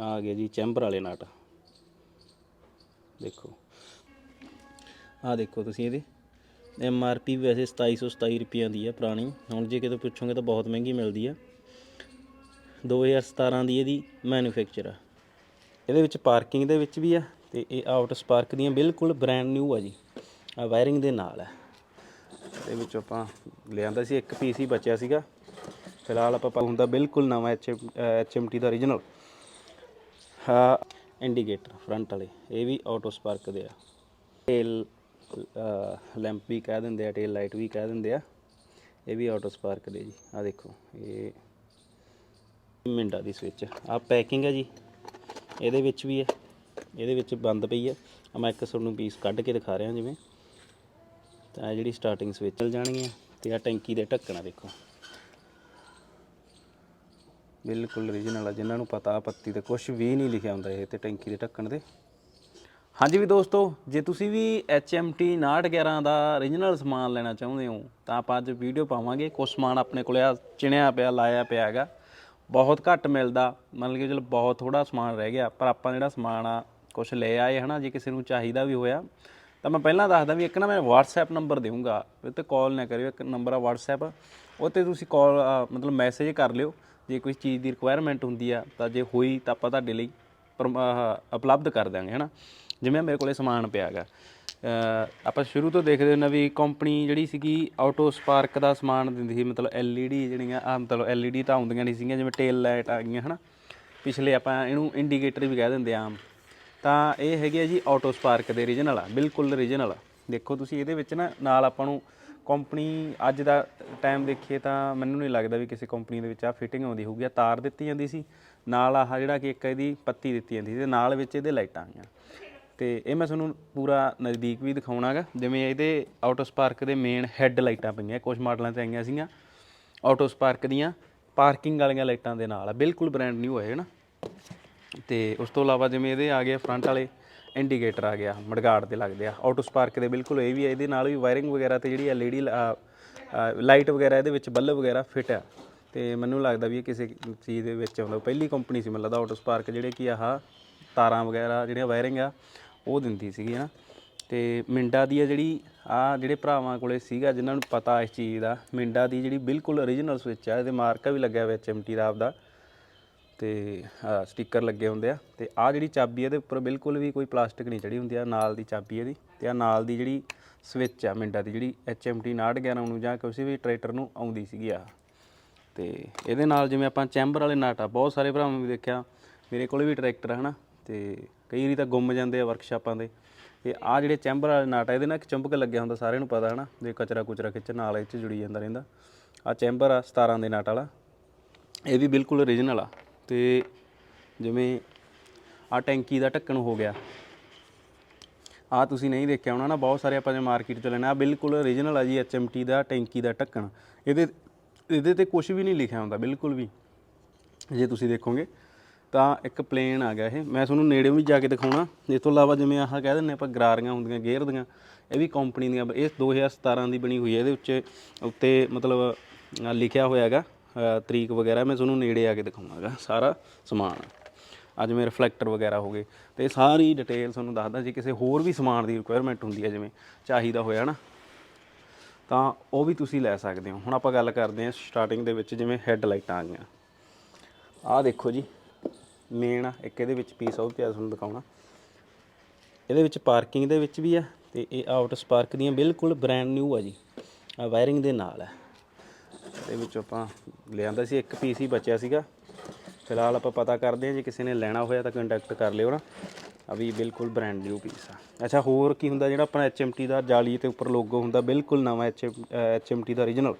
ਆ ਗਏ ਜੀ, ਚੈਂਬਰ ਵਾਲੇ ਨਾਟ। ਦੇਖੋ। ਆ ਦੇਖੋ ਤੁਸੀਂ ਇਹਦੇ। ਐਮ ਆਰ ਪੀ ਵੈਸੇ 2727 ਰੁਪਈਆ ਦੀ ਹੈ ਪੁਰਾਣੀ। ਹੁਣ ਜੇ ਕਿਤੇ ਪੁੱਛੋਗੇ ਤਾਂ ਬਹੁਤ ਮਹਿੰਗੀ ਮਿਲਦੀ ਆ। 2017 ਦੀ ਇਹਦੀ ਮੈਨੂਫੈਕਚਰ ਆ। ਇਹਦੇ ਵਿੱਚ ਪਾਰਕਿੰਗ ਦੇ ਵਿੱਚ ਵੀ ਆ ਤੇ ਇਹ ਆਊਟ ਸਪਾਰਕ ਦੀਆਂ ਬਿਲਕੁਲ ਬ੍ਰੈਂਡ ਨਿਊ ਆ ਜੀ। ਆ ਵਾਇਰਿੰਗ ਦੇ ਨਾਲ ਹੈ ਇਹਦੇ ਵਿੱਚ ਆਪਾਂ ਲਿਆਂਦਾ ਸੀ, ਇੱਕ ਪੀਸ ਹੀ ਬਚਿਆ ਸੀਗਾ। ਫਿਲਹਾਲ ਆਪਾਂ ਹੁੰਦਾ ਬਿਲਕੁਲ ਨਵਾਂ ਐਚ ਐਚਐਮਟੀ ਦਾ origignal ਹਾਂ। ਇੰਡੀਕੇਟਰ ਫਰੰਟ ਵਾਲੇ। ਇਹ ਵੀ ਆਟੋ ਸਪਾਰਕ ਦੇ ਆ। ਟੇਲ ਲੈਂਪ ਵੀ ਕਹਿ ਦਿੰਦੇ ਆ ਟੇਲ ਲਾਈਟ ਵੀ ਕਹਿ ਦਿੰਦੇ ਆ। ਇਹ ਵੀ ਆਟੋ ਸਪਾਰਕ ਦੇ ਜੀ। ਆ ਦੇਖੋ, ਇਹ ਮਿੰਟਾਂ ਦੀ ਸਵਿਚ ਆ। ਪੈਕਿੰਗ ਹੈ ਜੀ। ਇਹਦੇ ਵਿੱਚ ਵੀ ਹੈ ਇਹਦੇ ਵਿੱਚ ਬੰਦ ਪਈ ਹੈ ਆ ਮੈਂ ਇੱਕ ਤੁਹਾਨੂੰ ਪੀਸ ਕੱਢ ਕੇ ਦਿਖਾ ਰਿਹਾ ਜਿਵੇਂ। ਤਾਂ ਇਹ ਜਿਹੜੀ ਸਟਾਰਟਿੰਗ ਸਵਿਚ ਚੱਲ ਜਾਣਗੀਆਂ। ਤੇ ਆ ਟੈਂਕੀ ਦੇ ਢੱਕਣਾ ਦੇਖੋ। ਬਿਲਕੁਲ origignal ਆ, ਜਿਨ੍ਹਾਂ ਨੂੰ ਪਤਾ ਪੱਤੀ ਤੇ ਕੁਝ ਵੀ ਨਹੀਂ ਲਿਖਿਆ ਹੁੰਦਾ ਇਹ ਤੇ ਟੈਂਕੀ ਦੇ ਢੱਕਣ ਤੇ ਹਾਂਜੀ ਵੀ ਦੋਸਤੋ, ਜੇ ਤੁਸੀਂ ਵੀ HMT 911 ਦਾ origignal ਸਮਾਨ ਲੈਣਾ ਚਾਹੁੰਦੇ ਹੋ, ਤਾਂ ਆਪਾਂ ਅੱਜ ਵੀਡੀਓ ਪਾਵਾਂਗੇ। ਕੁਝ ਸਮਾਨ ਆਪਣੇ ਕੋਲੇ ਆ, ਚਿਣਿਆ ਪਿਆ, ਲਾਇਆ ਪਿਆ ਹੈਗਾ। ਬਹੁਤ ਘੱਟ ਮਿਲਦਾ ਮੰਨ ਲਈਏ ਚਲੋ ਬਹੁਤ ਥੋੜਾ ਸਮਾਨ ਰਹਿ ਗਿਆ, ਪਰ ਆਪਾਂ ਜਿਹੜਾ ਸਮਾਨ ਆ ਕੁਝ ਲੈ ਆਏ ਹਨਾ, ਜੇ ਕਿਸੇ ਨੂੰ ਚਾਹੀਦਾ ਵੀ ਹੋਇਆ, ਤਾਂ ਮੈਂ ਪਹਿਲਾਂ ਦੱਸਦਾ ਵੀ ਇੱਕ ਨਾ ਮੈਂ WhatsApp ਨੰਬਰ ਦੇਵਾਂਗਾ ਉਹ ਤੇ ਕਾਲ ਨਾ ਕਰਿਓ, ਇੱਕ ਨੰਬਰ ਆ WhatsApp ਉਹ ਤੇ ਤੁਸੀਂ ਕਾਲ ਮਤਲਬ ਮੈਸੇਜ ਕਰ ਲਿਓ। ਜੇ ਕੋਈ ਚੀਜ਼ ਦੀ ਰਿਕੁਆਇਰਮੈਂਟ ਹੁੰਦੀ ਆ, ਤਾਂ ਜੇ ਹੋਈ ਤਾਂ ਆਪਾਂ ਤੁਹਾਡੇ ਲਈ ਪਰਮ- ਉਪਲਬਧ ਕਰ ਦਾਂਗੇ ਹਨਾ? ਜਿਵੇਂ ਮੇਰੇ ਕੋਲੇ ਸਮਾਨ ਪਿਆ ਹੈਗਾ। ਆਪਾਂ ਸ਼ੁਰੂ ਤੋਂ ਦੇਖਦੇ ਹੁੰਦੇ ਵੀ ਕੰਪਨੀ ਜਿਹੜੀ ਸੀਗੀ ਆਟੋ ਸਪਾਰਕ ਦਾ ਸਮਾਨ ਦਿੰਦੀ ਸੀ, ਮਤਲਬ LED ਜਿਹੜੀਆਂ ਆ ਮਤਲਬ LED ਤਾਂ ਆਉਂਦੀਆਂ ਨਹੀਂ ਸੀਗੀਆਂ, ਜਿਵੇਂ ਟੇਲ ਲਾਈਟ ਆ ਗਈਆਂ, ਹਨਾ? ਪਿਛਲੇ ਆਪਾਂ ਇਹਨੂੰ ਇੰਡੀਕੇਟਰ ਵੀ ਕਹਿ ਦਿੰਦੇ ਆਮ। ਤਾਂ ਇਹ ਹੈਗੇ ਆ ਜੀ ਆਟੋ ਸਪਾਰਕ ਦੇ ਰੀਜਨਲ ਆ, ਬਿਲਕੁਲ ਰੀਜਨਲ ਆ। ਦੇਖੋ ਤੁਸੀਂ ਇਹਦੇ ਵਿੱਚ ਨਾ ਨਾਲ ਆਪਾਂ ਨੂੰ ਕੰਪਨੀ ਅੱਜ ਦਾ ਟਾਈਮ ਦੇਖੀਏ ਤਾਂ ਮੈਨੂੰ ਨਹੀਂ ਲੱਗਦਾ ਵੀ ਕਿਸੇ ਕੰਪਨੀ ਦੇ ਵਿੱਚ ਆ ਫਿਟਿੰਗ ਆਉਂਦੀ ਹੋਊਗੀ। ਆ ਤਾਰ ਦਿੱਤੀ ਜਾਂਦੀ ਸੀ, ਨਾਲ ਆਹ ਜਿਹੜਾ ਕਿ ਇੱਕ ਇਹਦੀ ਪੱਤੀ ਦਿੱਤੀ ਜਾਂਦੀ ਸੀ ਤੇ ਨਾਲ ਵਿੱਚ ਇਹਦੇ ਲਾਈਟਾਂ ਆਈਆਂ ਤੇ ਇਹ ਮੈਂ ਤੁਹਾਨੂੰ ਪੂਰਾ ਨਜ਼ਦੀਕ ਵੀ ਦਿਖਾਉਣਾਗਾ, ਜਿਵੇਂ ਇਹਦੇ ਆਟੋ ਸਪਾਰਕ ਦੇ ਮੇਨ ਹੈੱਡ ਲਾਈਟਾਂ ਪਈਆਂ ਕੁਝ ਮਾਡਲਾਂ ਤੇ ਆਈਆਂ ਸੀਗੀਆਂ। ਆਟੋ ਸਪਾਰਕ ਦੀਆਂ ਪਾਰਕਿੰਗ ਵਾਲੀਆਂ ਲਾਈਟਾਂ ਦੇ ਨਾਲ ਆ, ਬਿਲਕੁਲ ਬ੍ਰਾਂਡ ਨਿਊ ਹੈ ਨਾ। ਤੇ ਉਸ ਤੋਂ ਇਲਾਵਾ ਜਿਵੇਂ ਇਹਦੇ ਆ ਗਏ ਫਰੰਟ ਵਾਲੇ ਇੰਡੀਕੇਟਰ ਆ ਗਿਆ, ਮੜਗਾੜ ਤੇ ਲੱਗਦੇ ਆ ਆਟੋ ਸਪਾਰਕ ਦੇ ਬਿਲਕੁਲ ਇਹ ਵੀ ਆ, ਇਹਦੇ ਨਾਲ ਵੀ ਵਾਇਰਿੰਗ ਵਗੈਰਾ ਤੇ ਜਿਹੜੀ ਐਲਈਡੀ ਲਾਈਟ ਵਗੈਰਾ, ਇਹਦੇ ਵਿੱਚ ਬੱਲਬ ਵਗੈਰਾ ਫਿਟ ਆ। ਤੇ ਮੈਨੂੰ ਲੱਗਦਾ ਵੀ ਇਹ ਕਿਸੇ ਚੀਜ਼ ਦੇ ਵਿੱਚ ਮਤਲਬ ਪਹਿਲੀ ਕੰਪਨੀ ਸੀ ਮੈਨੂੰ ਲੱਗਦਾ ਆਟੋ ਸਪਾਰਕ ਜਿਹੜੇ ਕੀ ਆਹ ਤਾਰਾਂ ਵਗੈਰਾ, ਜਿਹੜੀਆਂ ਵਾਇਰਿੰਗ ਆ, ਉਹ ਦਿੰਦੀ ਸੀਗੀ ਨਾ ਤੇ ਮਿੰਡਾ ਦੀ ਆ ਜਿਹੜੀ, ਆ ਜਿਹੜੇ ਭਰਾਵਾਂ ਕੋਲੇ ਸੀਗਾ, ਜਿਨ੍ਹਾਂ ਨੂੰ ਪਤਾ ਇਸ ਚੀਜ਼ ਦਾ, ਮਿੰਡਾ ਦੀ ਜਿਹੜੀ ਬਿਲਕੁਲ origignal ਸਵਿਚ ਆ, ਇਹਦੇ ਮਾਰਕਾ ਵੀ ਲੱਗਿਆ ਹੋਇਆ ਐਚਐਮਟੀ ਦਾ ਆਪਦਾ। ਤੇ ਸਟicker ਲੱਗੇ ਹੁੰਦੇ ਆ। ਤੇ ਆ ਜਿਹੜੀ ਚਾਬੀ ਇਹਦੇ ਉੱਪਰ ਬਿਲਕੁਲ ਵੀ ਕੋਈ ਪਲਾਸਟਿਕ ਨਹੀਂ ਚੜੀ ਹੁੰਦੀ ਆ ਨਾਲ ਦੀ ਚਾਬੀ ਇਹਦੀ। ਤੇ ਆ ਨਾਲ ਦੀ ਜਿਹੜੀ ਸਵਿਚ ਆ ਮਿੰਡਾ ਦੀ, ਜਿਹੜੀ HMT 911 ਨੂੰ ਜਾਂ ਕਿਸੇ ਵੀ ਟਰੈਕਟਰ ਨੂੰ ਆਉਂਦੀ ਸੀਗੀ ਆ ਤੇ ਇਹਦੇ ਨਾਲ ਜਿਵੇਂ ਆਪਾਂ ਚੈਂਬਰ ਵਾਲੇ ਨਟ ਆ, ਬਹੁਤ ਸਾਰੇ ਭਰਾਵਾਂ ਵੀ ਦੇਖਿਆ, ਮੇਰੇ ਕੋਲ ਵੀ ਟਰੈਕਟਰ ਆ, ਹਨਾ। ਤੇ ਕਈ ਵਾਰੀ ਤਾਂ ਗੁੰਮ ਜਾਂਦੇ ਆ ਵਰਕਸ਼ਾਪਾਂ ਦੇ ਤੇ ਆ ਜਿਹੜੇ ਚੈਂਬਰ ਵਾਲੇ ਨਟ ਆ, ਇਹਦੇ ਨਾਲ ਇੱਕ ਚੁੰਬਕ ਲੱਗਿਆ ਹੁੰਦਾ, ਸਾਰਿਆਂ ਨੂੰ ਪਤਾ, ਹਨਾ ਜੇ ਕਚਰਾ ਕੁਚਰਾ ਖਿੱਚਣ ਨਾਲ ਇਹ 'ਚ ਜੁੜੀ ਜਾਂਦਾ ਰਹਿੰਦਾ। ਆ ਚੈਂਬਰ ਆ 17 ਦੇ ਨਟ ਵਾਲਾ। ਇਹ ਵੀ ਬਿਲਕੁਲ origignal ਆ। ਤੇ ਜਿਵੇਂ ਆ ਟੈਂਕੀ ਦਾ ਢੱਕਣ ਹੋ ਗਿਆ। ਆ ਤੁਸੀਂ ਨਹੀਂ ਦੇਖਿਆ ਹੋਣਾ ਨਾ, ਬਹੁਤ ਸਾਰੇ ਆਪਾਂ ਜੇ ਮਾਰਕੀਟ ਚ ਲੈਣਾ ਆ ਬਿਲਕੁਲ origignal ਆ ਜੀ HMT ਦਾ ਟੈਂਕੀ ਦਾ ਢੱਕਣ। ਇਹਦੇ ਇਹਦੇ ਤੇ ਕੁਝ ਵੀ ਨਹੀਂ ਲਿਖਿਆ ਹੁੰਦਾ, ਬਿਲਕੁਲ ਵੀ। ਜੇ ਤੁਸੀਂ ਦੇਖੋਗੇ, ਤਾਂ ਇੱਕ ਪਲੇਨ ਆ ਗਿਆ ਇਹ। ਮੈਂ ਤੁਹਾਨੂੰ ਨੇੜੇ ਵੀ ਜਾ ਕੇ ਦਿਖਾਉਣਾ। ਇਸ ਤੋਂ ਇਲਾਵਾ ਜਿਵੇਂ ਆਹ ਕਹਿ ਦਿੰਦੇ ਆਪਾਂ ਗਰਾਰੀਆਂ ਹੁੰਦੀਆਂ, ਗੇਅਰ ਦੀਆਂ, ਇਹ ਵੀ ਕੰਪਨੀ ਦੀਆਂ, ਇਹ 2017 ਦੀ ਬਣੀ ਹੋਈ ਹੈ ਇਹਦੇ ਉੱਤੇ ਉੱਤੇ ਮਤਲਬ ਲਿਖਿਆ ਹੋਇਆ ਹੈਗਾ। ਤਰੀਕ ਵਗੈਰਾ ਮੈਂ ਤੁਹਾਨੂੰ ਨੇੜੇ ਆ ਕੇ ਦਿਖਾਉਣਾਗਾ ਸਾਰਾ ਸਮਾਨ। ਅੱਜ ਮੇਰੇ ਰਿਫਲੈਕਟਰ ਵਗੈਰਾ ਹੋ ਗਏ। ਤੇ ਇਹ ਸਾਰੀ ਡਿਟੇਲ ਤੁਹਾਨੂੰ ਦੱਸਦਾ, ਜੇ ਕਿਸੇ ਹੋਰ ਵੀ ਸਮਾਨ ਦੀ ਰਿਕੁਆਇਰਮੈਂਟ ਹੁੰਦੀ ਹੈ ਜਿਵੇਂ ਚਾਹੀਦਾ ਹੋਇਆ ਨਾ, ਤਾਂ ਉਹ ਵੀ ਤੁਸੀਂ ਲੈ ਸਕਦੇ ਹੋ। ਹੁਣ ਆਪਾਂ ਗੱਲ ਕਰਦੇ ਹਾਂ ਸਟਾਰਟਿੰਗ ਦੇ ਵਿੱਚ, ਜਿਵੇਂ ਹੈੱਡ ਲਾਈਟਾਂ ਆ ਗਈਆਂ। ਆਹ ਦੇਖੋ ਜੀ ਮੇਨ ਇੱਕ ਇਹਦੇ ਵਿੱਚ ਪੀਸ ਉਹ ਪਿਆ ਤੁਹਾਨੂੰ ਦਿਖਾਉਣਾ। ਇਹਦੇ ਵਿੱਚ ਪਾਰਕਿੰਗ ਦੇ ਵਿੱਚ ਵੀ ਆ, ਤੇ ਇਹ ਆਊਟ ਸਪਾਰਕ ਦੀਆਂ ਬਿਲਕੁਲ ਬ੍ਰੈਂਡ ਨਿਊ ਆ ਜੀ। ਆ ਵਾਇਰਿੰਗ ਦੇ ਨਾਲ ਹੈ ਇਹਦੇ ਵਿੱਚੋਂ ਆਪਾਂ ਲਿਆਂਦਾ ਸੀ, ਇੱਕ ਪੀਸ ਹੀ ਬਚਿਆ ਸੀਗਾ। ਫਿਲਹਾਲ ਆਪਾਂ ਪਤਾ ਕਰਦੇ ਹਾਂ, ਜੇ ਕਿਸੇ ਨੇ ਲੈਣਾ ਹੋਇਆ ਤਾਂ ਕੰਟੈਕਟ ਕਰ ਲਿਓ ਨਾ। ਆ ਵੀ ਬਿਲਕੁਲ ਬ੍ਰਾਂਡ ਨਿਊ ਪੀਸ ਆ। ਅੱਛਾ, ਹੋਰ ਕੀ ਹੁੰਦਾ ਜਿਹੜਾ ਆਪਣਾ HMT ਦਾ ਜਾਲੀ ਤੇ ਉੱਪਰ ਲੋਗੋ ਹੁੰਦਾ? ਬਿਲਕੁਲ ਨਵਾਂ HMT ਦਾ origignal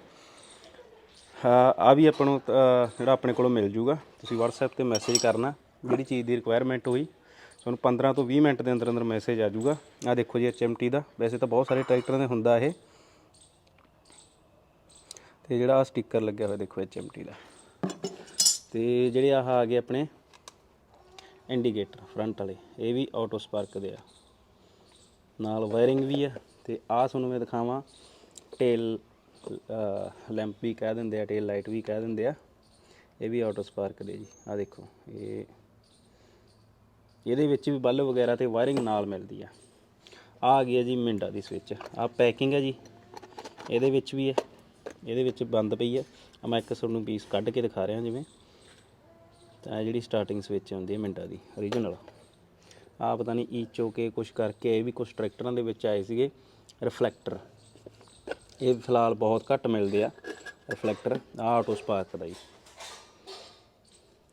ਹਾਂ ਆ ਵੀ ਆਪਾਂ ਨੂੰ ਜਿਹੜਾ ਆਪਣੇ ਕੋਲੋਂ ਮਿਲ ਜੂਗਾ। ਤੁਸੀਂ WhatsApp ਤੇ ਮੈਸੇਜ ਕਰਨਾ, ਜਿਹੜੀ ਚੀਜ਼ ਦੀ ਰਿਕੁਆਇਰਮੈਂਟ ਹੋਈ। ਤੁਹਾਨੂੰ 15 ਤੋਂ 20 ਮਿੰਟ ਦੇ ਅੰਦਰ ਅੰਦਰ ਮੈਸੇਜ ਆ ਜੂਗਾ। ਆ ਦੇਖੋ ਜੀ HMT ਦਾ। ਵੈਸੇ ਤਾਂ ਬਹੁਤ ਸਾਰੇ ਟਰੈਕਟਰਾਂ ਦੇ ਹੁੰਦਾ ਇਹ। ਤੇ ਜਿਹੜਾ ਆ ਸਟicker ਲੱਗਿਆ ਹੋਇਆ ਦੇਖੋ HMT ਦਾ। ਤੇ ਜਿਹੜੇ ਆਹ ਆ ਗਏ ਆਪਣੇ ਇੰਡੀਕੇਟਰ ਫਰੰਟ ਵਾਲੇ, ਇਹ ਵੀ ਆਟੋ ਸਪਾਰਕ ਦੇ ਆ। ਨਾਲ ਵਾਇਰਿੰਗ ਵੀ ਆ ਤੇ ਆਹ ਤੁਹਾਨੂੰ ਮੈਂ ਦਿਖਾਵਾਂ ਟੇਲ ਲੈਂਪ ਵੀ ਕਹਿ ਦਿੰਦੇ ਆ ਟੇਲ ਲਾਈਟ ਵੀ ਕਹਿ ਦਿੰਦੇ ਆ। ਇਹ ਵੀ ਆਟੋ ਸਪਾਰਕ ਦੇ ਜੀ ਆ ਦੇਖੋ, ਇਹ ਇਹਦੇ ਵਿੱਚ ਵੀ ਬੱਲਬ ਵਗੈਰਾ ਤੇ ਵਾਇਰਿੰਗ ਨਾਲ ਮਿਲਦੀ ਆ। ਆ ਗਈ ਹੈ ਜੀ ਮਿੰਡਾ ਦੀ ਸਵਿਚ ਆ ਪੈਕਿੰਗ ਹੈ ਜੀ, ਇਹਦੇ ਵਿੱਚ ਵੀ ਹੈ ਇਹਦੇ ਵਿੱਚ ਬੰਦ ਪਈ ਆ। ਮੈਂ ਇੱਕ ਤੁਹਾਨੂੰ ਪੀਸ ਕੱਢ ਕੇ ਦਿਖਾ ਰਿਹਾ ਜਿਵੇਂ। ਤਾਂ ਇਹ ਜਿਹੜੀ ਸਟਾਰਟਿੰਗ ਸਵਿਚ ਆਉਂਦੀ ਹੈ ਮਿੰਟਾਂ ਦੀ ਓਰੀਜਨਲ ਆ ਪਤਾ ਨਹੀਂ ਈਚੋ ਕੇ ਕੁਝ ਕਰਕੇ ਇਹ ਵੀ ਕੁਝ ਟਰੈਕਟਰਾਂ ਦੇ ਵਿੱਚ ਆਏ ਸੀਗੇ ਰਿਫਲੈਕਟਰ ਇਹ ਫਿਲਹਾਲ ਬਹੁਤ ਘੱਟ ਮਿਲਦੇ ਆ ਰਿਫਲੈਕਟਰ ਆ ਆਟੋ ਸਪਾਰਕ ਦਾ ਜੀ।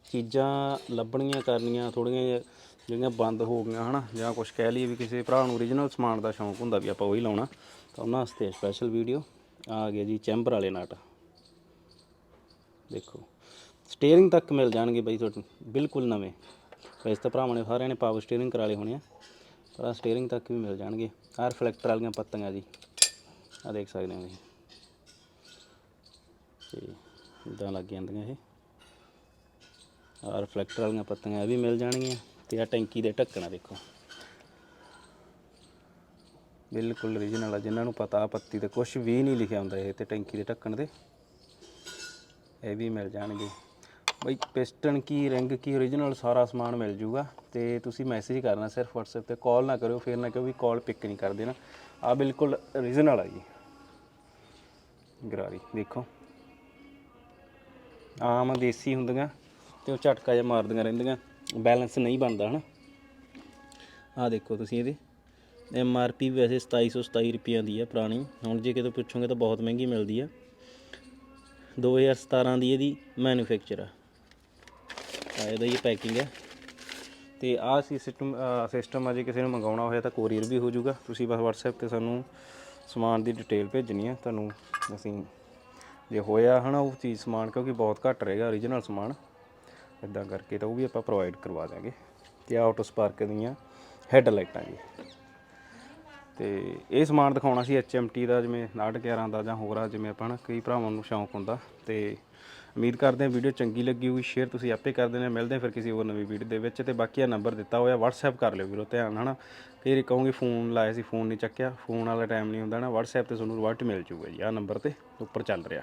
ਚੀਜ਼ਾਂ ਲੱਭਣੀਆਂ ਕਰਨੀਆਂ ਥੋੜੀਆਂ ਜਿਹੜੀਆਂ ਬੰਦ ਹੋ ਗਈਆਂ ਹਨਾ, ਜਾਂ ਕੁਝ ਕਹਿ ਲਈਏ ਵੀ ਕਿਸੇ ਭਰਾ ਨੂੰ ਓਰੀਜਨਲ ਸਮਾਨ ਦਾ ਸ਼ੌਂਕ ਹੁੰਦਾ ਵੀ ਆਪਾਂ ਉਹੀ ਲਾਉਣਾ। ਤਾਂ ਉਹਨਾਂ ਵਾਸਤੇ ਸਪੈਸ਼ਲ ਵੀਡੀਓ ਆ ਗਏ ਜੀ, ਚੈਂਬਰ ਵਾਲੇ ਨਟ। ਦੇਖੋ ਸਟੀਅਰਿੰਗ ਤੱਕ ਮਿਲ ਜਾਣਗੇ ਬਾਈ ਤੁਹਾਨੂੰ ਬਿਲਕੁਲ ਨਵੇਂ। ਵੈਸੇ ਤਾਂ ਭਰਾਵਾਂ ਨੇ ਸਾਰਿਆਂ ਨੇ ਪਾਵਰ ਸਟੀਅਰਿੰਗ ਕਰਾ ਲਏ ਹੋਣੇ ਆ, ਪਰ ਆਹ ਸਟੀਅਰਿੰਗ ਤੱਕ ਵੀ ਮਿਲ ਜਾਣਗੇ। ਆਹ ਰਿਫਲੈਕਟਰ ਵਾਲੀਆਂ ਪੱਤੀਆਂ ਜੀ ਆ ਦੇਖ ਸਕਦੇ ਹੋ ਤੁਸੀਂ। ਤੇ ਇਦਾਂ ਲੱਗ ਜਾਂਦੀਆਂ ਇਹ। ਆਹ ਰਿਫਲੈਕਟਰ ਵਾਲੀਆਂ ਪੱਤੀਆਂ ਇਹ ਵੀ ਮਿਲ ਜਾਣਗੀਆਂ, ਤੇ ਆ ਟੈਂਕੀ ਦੇ ਢੱਕਣਾ ਦੇਖੋ। ਬਿਲਕੁਲ ਰੀਜਨਲ ਆ, ਜਿਨ੍ਹਾਂ ਨੂੰ ਪਤਾ ਪੱਤੀ ਤੇ ਕੁਝ ਵੀ ਨਹੀਂ ਲਿਖਿਆ ਹੁੰਦਾ ਇਹ ਤੇ ਟੈਂਕੀ ਦੇ ਢੱਕਣ ਤੇ ਇਹ ਵੀ ਮਿਲ ਜਾਣਗੇ। ਬਈ ਪਿਸਟਨ ਕੀ ਰਿੰਗ ਕੀ ਓਰੀਜਨਲ ਸਾਰਾ ਸਮਾਨ ਮਿਲ ਜੂਗਾ ਤੇ ਤੁਸੀਂ ਮੈਸੇਜ ਕਰਨਾ ਸਿਰਫ WhatsApp ਤੇ ਕਾਲ ਨਾ ਕਰਿਓ, ਫਿਰ ਨਾ ਕਿਉਂ ਵੀ ਕਾਲ ਪਿਕ ਨਹੀਂ ਕਰਦੇ ਨਾ। ਆ ਬਿਲਕੁਲ ਓਰੀਜਨਲ ਆ ਜੀ। ਗਰਾਰੀ, ਦੇਖੋ। ਆਮ ਦੇਸੀ ਹੁੰਦੀਆਂ ਤੇ ਉਹ ਝਟਕਾ ਜਿਹਾ ਮਾਰਦੀਆਂ ਰਹਿੰਦੀਆਂ। ਬੈਲੈਂਸ ਨਹੀਂ ਬਣਦਾ, ਹਨਾ? ਆ ਦੇਖੋ ਤੁਸੀਂ ਇਹਦੇ। ਐਮ ਆਰ ਪੀ ਵੈਸੇ 2727 ਰੁਪਈਆ ਦੀ ਹੈ ਪੁਰਾਣੀ। ਹੁਣ ਜੇ ਕਿਤੇ ਪੁੱਛੋਗੇ ਤਾਂ ਬਹੁਤ ਮਹਿੰਗੀ ਮਿਲਦੀ ਆ। 2017 ਦੀ ਇਹਦੀ ਮੈਨੂਫੈਕਚਰ ਆ। ਇਹਦਾ ਇਹ ਪੈਕਿੰਗ ਹੈ ਤੇ ਆਹ ਸਿਸਟਮ ਸਿਸਟਮ ਆ ਜੇ ਕਿਸੇ ਨੂੰ ਮੰਗਾਉਣਾ ਹੋਇਆ ਤਾਂ ਕੋਰੀਅਰ ਵੀ ਹੋ ਜਾਊਗਾ। ਤੁਸੀਂ ਬਸ WhatsApp ਤੇ ਸਾਨੂੰ ਸਮਾਨ ਦੀ ਡਿਟੇਲ ਭੇਜਣੀ ਆ। ਤੁਹਾਨੂੰ ਅਸੀਂ ਜੇ ਹੋਇਆ ਹਨਾ ਉਹ ਚੀਜ਼ ਸਮਾਨ, ਕਿਉਂਕਿ ਬਹੁਤ ਘੱਟ ਰਹੇਗਾ origignal ਸਮਾਨ। ਇਦਾਂ ਕਰਕੇ ਤਾਂ ਉਹ ਵੀ ਆਪਾਂ ਪ੍ਰੋਵਾਈਡ ਕਰਵਾ ਦਾਂਗੇ ਤੇ ਆਟੋ ਸਪਾਰਕ ਦੀਆਂ ਹੈੱਡ ਲਾਈਟਾਂ ਜੀ। ਤੇ ਇਹ ਸਮਾਨ ਦਿਖਾਉਣਾ ਸੀ HMT ਦਾ, ਜਿਵੇਂ 911 ਦਾ ਜਾਂ ਹੋਰ ਆ, ਜਿਵੇਂ ਆਪਾਂ ਨਾ ਕਈ ਭਰਾਵਾਂ ਨੂੰ ਸ਼ੌਂਕ ਹੁੰਦਾ। ਤੇ ਉਮੀਦ ਕਰਦੇ ਹਾਂ ਵੀਡੀਓ ਚੰਗੀ ਲੱਗੀ ਹੋਊਗੀ ਸ਼ੇਅਰ ਤੁਸੀਂ ਆਪੇ ਕਰ ਦੇਣਾ। ਮਿਲਦੇ ਹਾਂ ਫਿਰ ਕਿਸੇ ਹੋਰ ਨਵੀਂ ਵੀਡੀਓ ਦੇ ਵਿੱਚ ਤੇ ਬਾਕੀ ਆ ਨੰਬਰ ਦਿੱਤਾ ਹੋਇਆ, WhatsApp ਕਰ ਲਿਓ ਵੀਰੋ, ਧਿਆਨ ਹਨਾ ਕਈ ਵਾਰੀ ਕਹੋਗੇ ਫੋਨ ਲਾਇਆ ਸੀ ਫੋਨ ਨਹੀਂ ਚੱਕਿਆ। ਫੋਨ ਵਾਲਾ ਟਾਈਮ ਨਹੀਂ ਹੁੰਦਾ ਨਾ, WhatsApp ਤੇ ਤੁਹਾਨੂੰ ਰਿਵਰਟ ਮਿਲ ਜੂਗਾ ਜੀ ਆ ਨੰਬਰ ਤੇ ਉੱਪਰ ਚੱਲ ਰਿਹਾ।